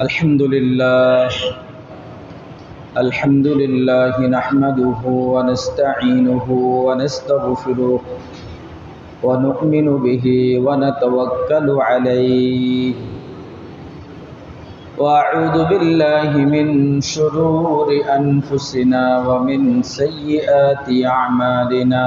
الحمد لله. الحمد لله نحمده ونستعينه ونستغفره ونؤمن به ونتوكل عليه. وأعوذ بالله من شرور أنفسنا ومن سيئات أعمالنا.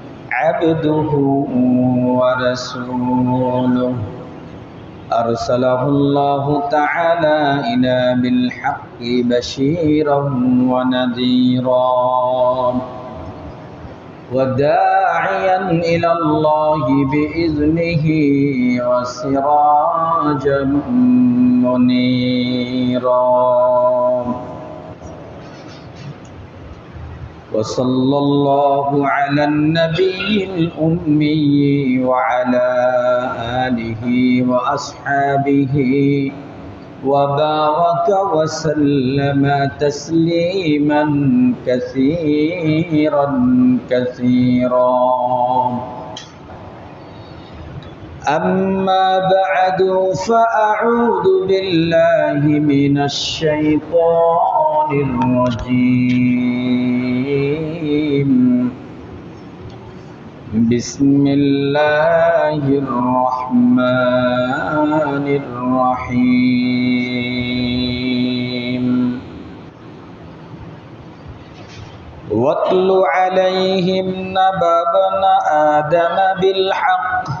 عبده ورسوله. أرسله الله تعالى إلى بالحق بشيرا ونذيرا. وداعيا إلى الله بإذنه وسراجا منيرا. وصلى الله على النبي الأمي وعلى آله وأصحابه وبارك وسلم تسليما كثيرا كثيرا. أما بعد فأعوذ بالله من الشيطان الرجيم. بسم الله الرحمن الرحيم. واتل عليهم نبأ آدم بالحق.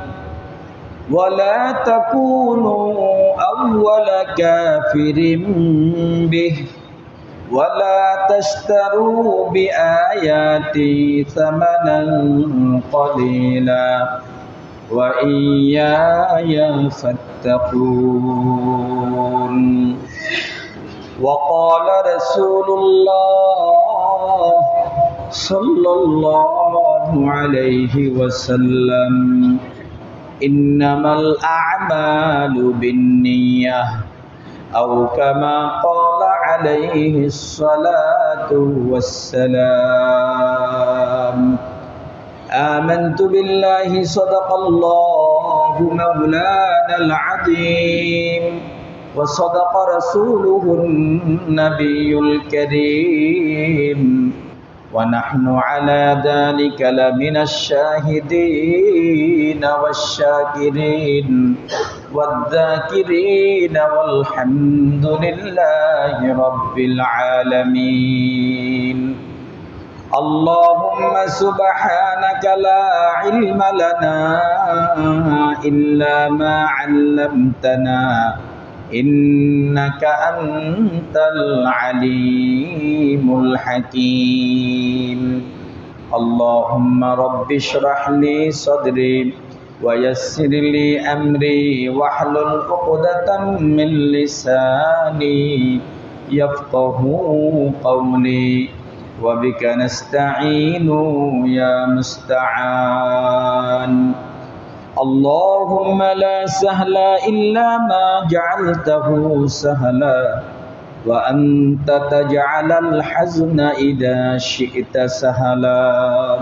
ولا تكونوا أول كافر به. ولا تشتروا بآياتي ثمنا قليلا. وإياي فاتقون. وقال رسول الله صلى الله عليه وسلم إنما الأعمال بالنية أو كما قال عليه الصلاة والسلام. آمنت بالله صدق الله مولانا العظيم وصدق رسوله النبي الكريم. ونحن على ذلك لمن الشاهدين والشاكرين والذاكرين والحمد لله رب العالمين اللهم سبحانك لا علم لنا إلا ما علمتنا إنك أنت العليم الحكيم اللهم رب اشرح لي صدري ويسر لي أمري واحلل عقدة من لساني يفقه قولي وبك نستعين يا مستعان اللهم لا سهل إلا ما جعلته سهلا وأنت تجعل الحزن إذا شئت سهلا.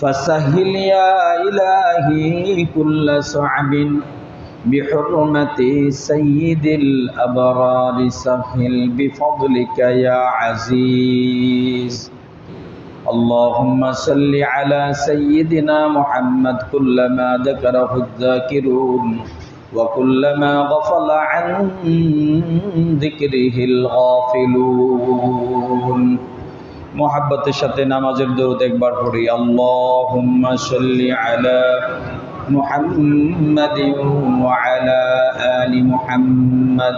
فسهل يا إلهي كل صعب بحرمة سيد الأبرار سهل بفضلك يا عزيز. اللهم صل على سيدنا محمد كلما ذكره الذاكرون وكلما غفل عن ذكره الغافلون মোহাব্বতের সাথে নামাজের দরুদ একবার পড়ি আল্লাহুম্মা সাল্লি আলা মুহাম্মাদিন ওয়া আলা আলি মুহাম্মাদ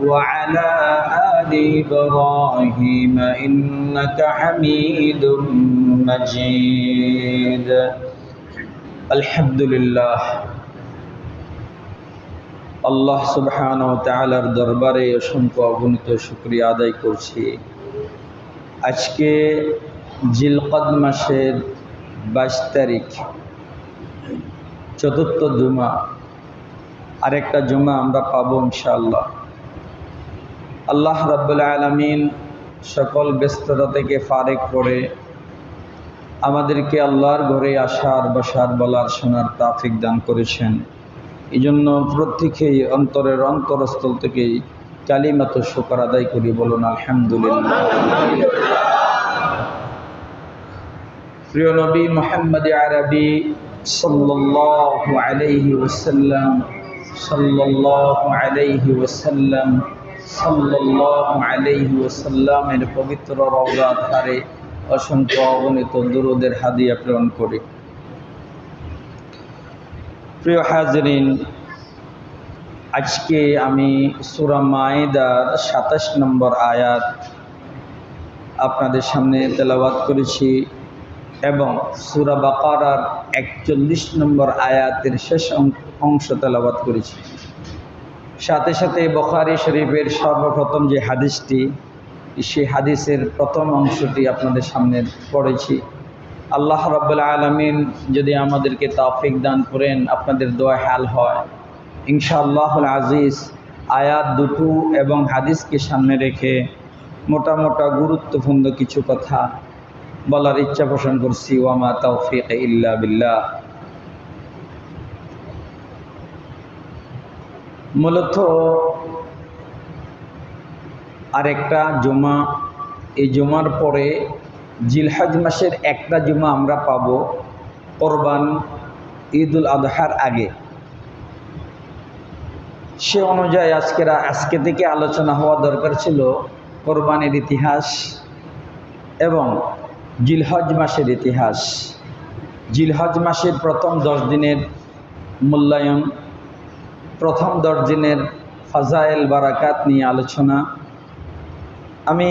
وعلى آل إبراهيم إنك حميد مجيد الحمد لله আল্লাহ সুবহান ও তালার দরবারে অসংখ্য অগণিত শুক্রিয়া আদায় করছি আজকে জিলকদ মাসের বাইশ তারিখ চতুর্থ জুমা আরেকটা জুমা আমরা পাবো ইনশাআল্লাহ আল্লাহ রাব্বুল আলমিন সকল ব্যস্ততা থেকে ফারেক করে আমাদেরকে আল্লাহর ঘরে আসার, বসার, বলার, শোনার তাফিক দান করেছেন। এই জন্য প্রত্যেকেই অন্তরের অন্তরস্থল থেকেই কালিমাত শুকর আদায় করি, বলুন আলহামদুলিল্লাহ। প্রিয় নবী মোহাম্মদ আরবি সাল্লাল্লাহু আলাইহি ওয়াসাল্লাম, সাল্লাল্লাহু আলাইহি ওয়াসাল্লাম সাল্লাল্লাহু আলাইহি ওয়াসাল্লামের পবিত্র রওজা ধারে অসংখ্য অগণিত দুরুদের হাদিয়া প্রেরণ করি। প্রিয় হাজরিন, আজকে আমি সুরা মায়েদার সাতাশ নম্বর আয়াত আপনাদের সামনে তেলাবাদ করেছি এবং সুরা বাকারার একচল্লিশ নম্বর আয়াতের শেষ অংশ তেলাবাদ করেছি। সাথে সাথে বখারি শরীফের সর্বপ্রথম যে হাদিসটি, সেই হাদিসের প্রথম অংশটি আপনাদের সামনে পড়েছি। আল্লাহ রব্বুল আলমিন যদি আমাদেরকে তাফিক দান করেন, আপনাদের দোয়া হাল হয়। ইনশাআল্লাহ আজিজ, আয়াত দুটো এবং হাদিসকে সামনে রেখে মোটা মোটা গুরুত্বপূর্ণ কিছু কথা বলার ইচ্ছা পোষণ করছি। ওয়ামা তৌফিক ইল্লা বিল্লাহ। মূলত আরেকটা জমা। এই জমার পরে জিলহাজ মাসের একটা জমা আমরা পাব কোরবান ঈদুল আজহার আগে। সে অনুযায়ী আজকেরা, আজকে থেকে আলোচনা হওয়া দরকার ছিল কোরবানের ইতিহাস এবং জিলহজ মাসের ইতিহাস। জিলহজ মাসের প্রথম দশ দিনের মূল্যায়ন প্রথম দশ দিনের ফাজাইল বারাকাত নিয়ে আলোচনা। আমি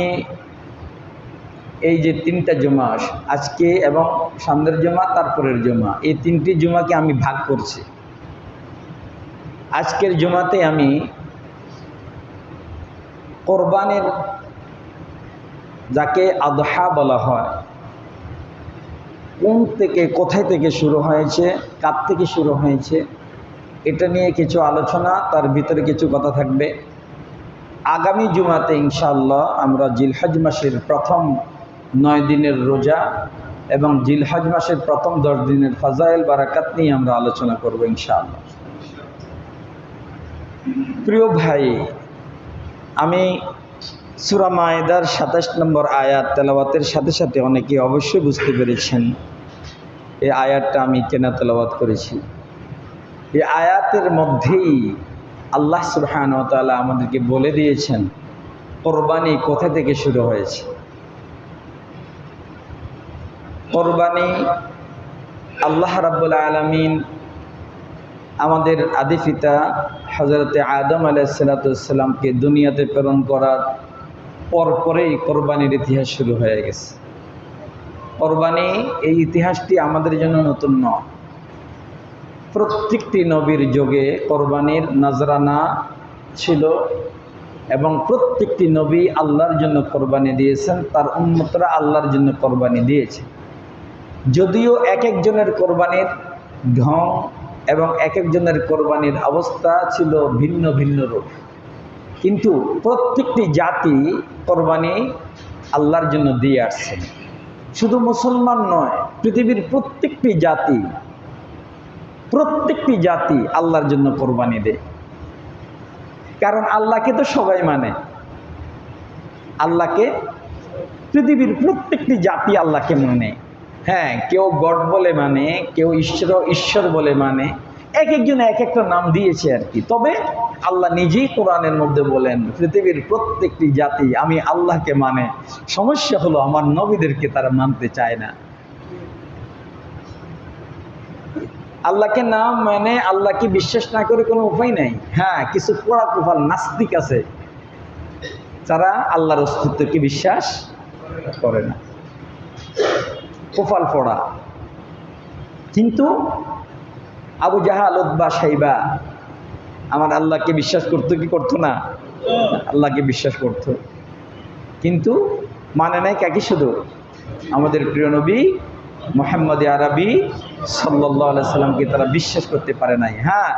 এই যে তিনটা জমা, আজকে এবং সামনের জমা, তারপরের জমা, এই তিনটি জমাকে আমি ভাগ করছি। আজকের জমাতে আমি কোরবানের যাকে আদহা বলা হয়, কোন থেকে, কোথায় থেকে শুরু হয়েছে, কার থেকে শুরু হয়েছে এটা নিয়ে কিছু আলোচনা, তার ভিতরে কিছু কথা থাকবে। আগামী জুমাতে ইনশাল্লাহ আমরা জিলহাজ মাসের প্রথম নয় দিনের রোজা এবং জিলহাজ মাসের প্রথম দশ দিনের ফাজাইল, বারাকাত নিয়ে আমরা আলোচনা করব ইনশাআল্লাহ। প্রিয় ভাই, আমি সুরা মায়েদার সাতাশ নম্বর আয়াত তেলাওয়াতের সাথে সাথে অনেকে অবশ্যই বুঝতে পেরেছেন। এই আয়াতটা আমি কেনা তেলাওয়াত করেছি? এই আয়াতের মধ্যেই আল্লাহ সুবহান তালা আমাদেরকে বলে দিয়েছেন, কোরবানি কোথা থেকে শুরু হয়েছে? কোরবানি আল্লাহ রাব্বুল আলমিন আমাদের আদি পিতা হজরতে আদম আলাইসালাতামকে দুনিয়াতে প্রেরণ করার পরপরেই কোরবানির ইতিহাস শুরু হয়ে গেছে। কোরবানি এই ইতিহাসটি আমাদের জন্য নতুন নয়। প্রত্যেকটি নবীর যোগে কোরবানির নজরানা ছিল এবং প্রত্যেকটি নবী আল্লাহর জন্য কোরবানি দিয়েছেন, তার উন্মতরা আল্লাহর জন্য কোরবানি দিয়েছে। যদিও এক একজনের কোরবানির ঢং এবং এক একজনের কোরবানির অবস্থা ছিল ভিন্ন ভিন্ন রূপ। কিন্তু প্রত্যেকটি জাতি কোরবানি আল্লাহর জন্য দিয়ে আসছেন শুধু মুসলমান নয়, পৃথিবীর প্রত্যেকটি জাতি প্রত্যেকটি জাতি আল্লাহর জন্য কোরবানি দেয়। কারণ আল্লাহকে তো সবাই মানে। আল্লাহকে, পৃথিবীর প্রত্যেকটি জাতি আল্লাহকে মানে। হ্যাঁ কেউ গড বলে মানে কেউ ঈশ্বর ঈশ্বর বলে মানে। এক একজন এক একটা নাম দিয়েছে আর কি। তবে আল্লাহ নিজেই কোরআনের মধ্যে বলেন, পৃথিবীর প্রত্যেকটি জাতি আমি আল্লাহকে মানে। সমস্যা হলো আমার নবীদেরকে তারা মানতে চায় না। আল্লাহকে না মানে আল্লাহকে বিশ্বাস না করে কোনো উপায় নাই। হ্যাঁ কিছু পড়া কোপাল নাস্তিক আছে। যারা আল্লাহর অস্তিত্বকে বিশ্বাস করে না। কোপাল পড়া। কিন্তু আবু জাহাল উদ্বা সাইবা, আমার আল্লাহকে বিশ্বাস করতো কি করতো না? আল্লাহকে বিশ্বাস করতো। কিন্তু মানে নাই কাকি শুধু? আমাদের প্রিয় নবী মোহাম্মদ আরবি সাল্লাহ সাল্লামকে তারা বিশ্বাস করতে পারে নাই। হ্যাঁ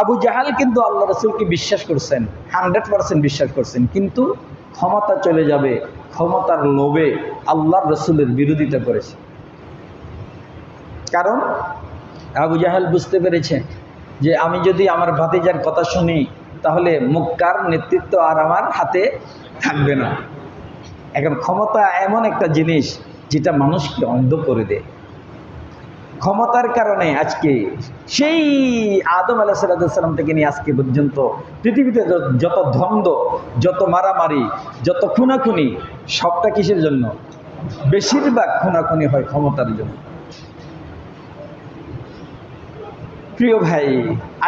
আবু জাহাল কিন্তু আল্লাহ রসুলকে বিশ্বাস করছেন, হান্ড্রেড পার্সেন্ট বিশ্বাস করছেন, কিন্তু ক্ষমতা চলে যাবে, ক্ষমতার লোভে আল্লাহর রসুলের বিরোধিতা করেছে। কারণ আবু জাহাল বুঝতে পেরেছে যে আমি যদি আমার ভাতিজার কথা শুনি, তাহলে মুক্কার নেতৃত্ব আর আমার হাতে থাকবে না। এখন ক্ষমতা এমন একটা জিনিস যেটা মানুষকে অন্ধ করে দেয়। ক্ষমতার কারণে আজকে সেই আদম আলাহ সাল্লাম থেকে নিয়ে আজকে পর্যন্ত পৃথিবীতে যত দ্বন্দ্ব যত মারামারি, যত খুনাখুনি, সবটা কিসের জন্য? বেশিরভাগ খুনাখুনি হয় ক্ষমতার জন্য। প্রিয় ভাই,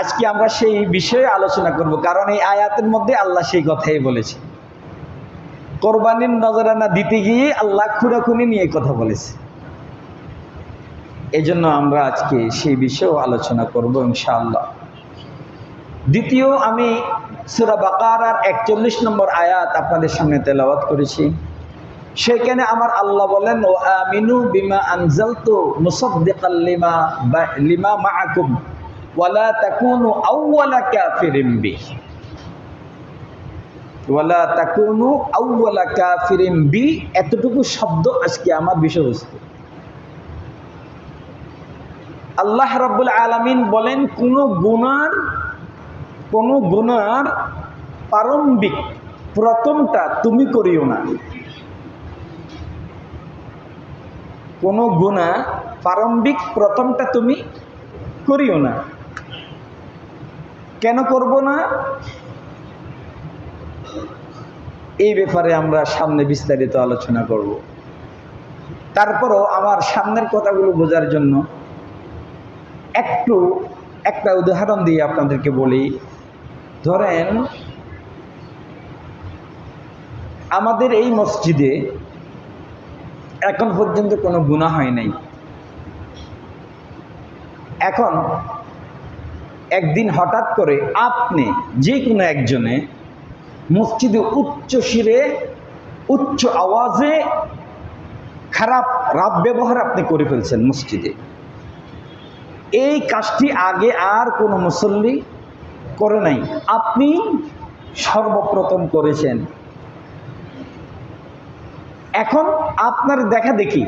আজকে আমরা সেই বিষয়ে আলোচনা করব, কারণ এই আয়াতের মধ্যে আল্লাহ সেই কথাই বলেছে। কোরবানির নজরানা দিতে গিয়ে আল্লাহ খুনাখুনি নিয়ে কথা বলেছে। জন্য আমরা আজকে সেই বিষয়েও আলোচনা করব ইনশাআল্লাহ। দ্বিতীয়, আমি সুরা বাকার একচল্লিশ নম্বর আয়াত আপনাদের সামনে তেলাওয়াত করেছি। সেখানে আমার আল্লাহ বলেন, ও আমিনু বিমা আনজালতু তো লিমা বা, লিমা মাআকুম, ওয়ালা তাকুনু আউওয়ালা কাফিরিন বিহি। ওয়ালা তাকুনু আউওয়ালা কাফিরিন বি, এতটুকু শব্দ আজকে আমার বিষয়বস্তু। আল্লাহ রাব্বুল আলামিন বলেন, কোন গুনার কোন গুনার প্রারম্ভিক প্রথমটা তুমি করিও না। কোন গুণা প্রারম্ভিক প্রথমটা তুমি করিও না। কেন করব না? এই ব্যাপারে আমরা সামনে বিস্তারিত আলোচনা করব। তারপরও আমার সামনের কথাগুলো বোঝার জন্য একটু একটা উদাহরণ দিয়ে আপনাদেরকে বলি। ধরেন, আমাদের এই মসজিদে এখন পর্যন্ত কোনো গুণা হয় নাই। এখন একদিন হঠাৎ করে আপনি যে কোনো একজনে মসজিদে উচ্চ শিরে, উচ্চ আওয়াজে খারাপ রাব ব্যবহার আপনি করে ফেলছেন মসজিদে। এই কাজটি আগে আর কোনো মুসল্লি করে নাই। আপনি সর্বপ্রথম করেছেন। এখন আপনার দেখা দেখি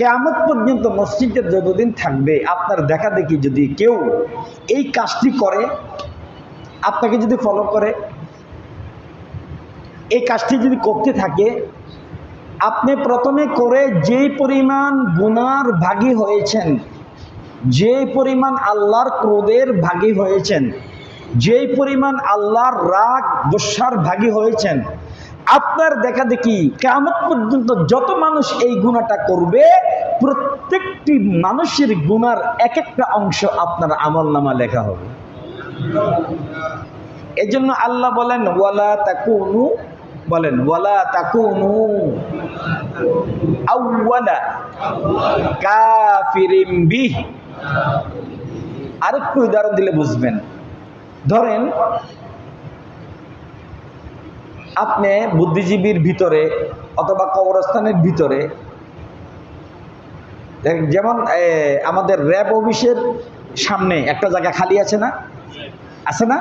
কেমন পর্যন্ত মসজিদে যতদিন থাকবে, আপনার দেখা দেখি যদি কেউ এই কাজটি করে, আপনাকে যদি ফলো করে এই কাজটি যদি করতে থাকে, আপনি প্রথমে করে যেই পরিমাণ গুনার ভাগী হয়েছেন যে পরিমাণ আল্লাহর ক্রোধের ভাগী হয়েছেন, যেই পরিমাণ আল্লাহর রাগ, গোসার ভাগী হয়েছেন, আপনার দেখা দেখি কেমন পর্যন্ত যত মানুষ এই গুণাটা করবে, প্রত্যেকটি মানুষের গুণার এক একটা অংশ আপনার আমল নামা লেখা হবে। এজন্য আল্লাহ বলেন, ওয়ালা তাকুনু বলেন, ওয়ালা তাকুনু আউওয়ালা কাফিরিম বিহ। আরেকটু উদাহরণ দিলে বুঝবেন। ধরেন, আপনি বুদ্ধিজীবীর ভিতরে অথবা কবরস্থানের ভিতরে, যেমন আমাদের র্যাব অফিসের সামনে একটা জায়গা খালি আছে না? আছে না?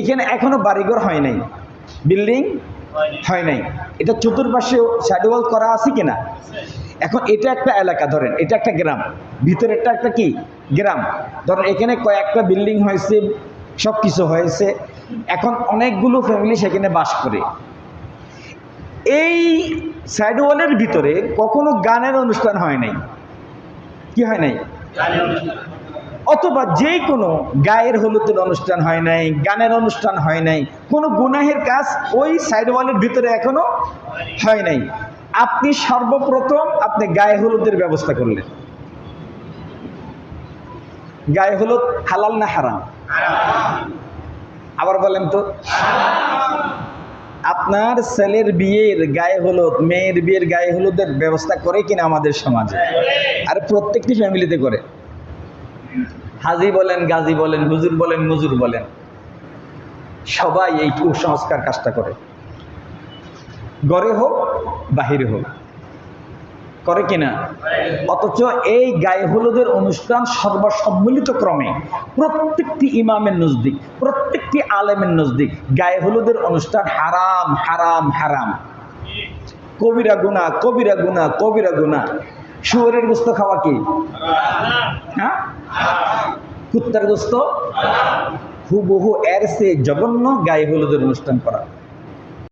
এখানে এখনও বাড়িঘর হয় নাই। বিল্ডিং হয় নাই। এটা চতুর্পাশে শ্যাডোয়াল করা আছে কিনা? এখন এটা একটা এলাকা, ধরেন, এটা একটা গ্রাম। ভিতরেরটা একটা কি? গ্রাম। ধরেন, এখানে কয়েকটা বিল্ডিং হয়েছে সব কিছু হয়েছে। এখন অনেকগুলো ফ্যামিলি সেখানে বাস করে। এই সাইডওয়ালের ভিতরে কখনো গানের অনুষ্ঠান হয় নাই। কি হয় নাই? অথবা যে কোনো গায়ের হলুদের অনুষ্ঠান হয় নাই, গানের অনুষ্ঠান হয় নাই, কোনো গুনাহের কাজ ওই সাইডওয়ালের ভিতরে এখনও হয় নাই। আপনি সর্বপ্রথম আপনি গায়ে হলুদের ব্যবস্থা করলেন। গায়ে হলুদ হালাল না হারাম? আবার বলেন তো। আপনার ছেলের বিয়ের গায়ে হলুদ, মেয়ের বিয়ের গায়ে হলুদের ব্যবস্থা করে কিনা আমাদের সমাজে? আর প্রত্যেকটি ফ্যামিলিতে করে। হাজি বলেন, গাজী বলেন, হুজুর বলেন, মুজুর বলেন, সবাই এই কুসংস্কার কাজটা করে। গড়ে হোক, বাহিরে হোক। করে কিনা? অথচ এই গায়ে হলুদের অনুষ্ঠান সর্বসম্মিলিত ক্রমে প্রত্যেকটি ইমামের নজদিক, প্রত্যেকটি আলেমের নজদিক, গায়ে হলুদের অনুষ্ঠান হারাম হারাম হারাম। কবিরা গুনা কবিরা গুনা কবিরা গুনা শুয়োরের গোস্ত খাওয়া কি? হ্যাঁ? কুত্তার গোস্ত হুবহু এর সে জঘন্য গায়ে হলুদের অনুষ্ঠান করা।